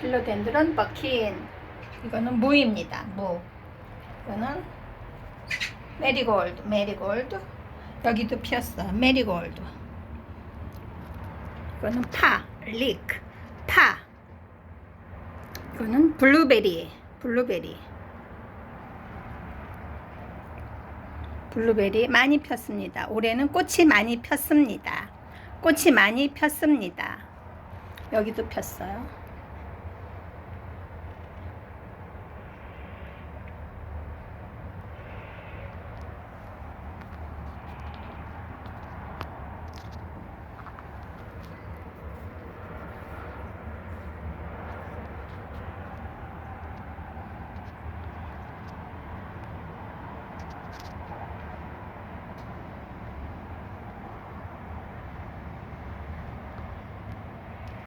필로덴드론 버킨. 이거는 무입니다. 무. 이거는 메리골드, 메리골드. 여기도 피었어. 메리골드. 이거는 파, 릭, 파. 이거는 블루베리, 블루베리. 블루베리 많이 폈습니다. 올해는 꽃이 많이 폈습니다. 꽃이 많이 폈습니다. 여기도 폈어요.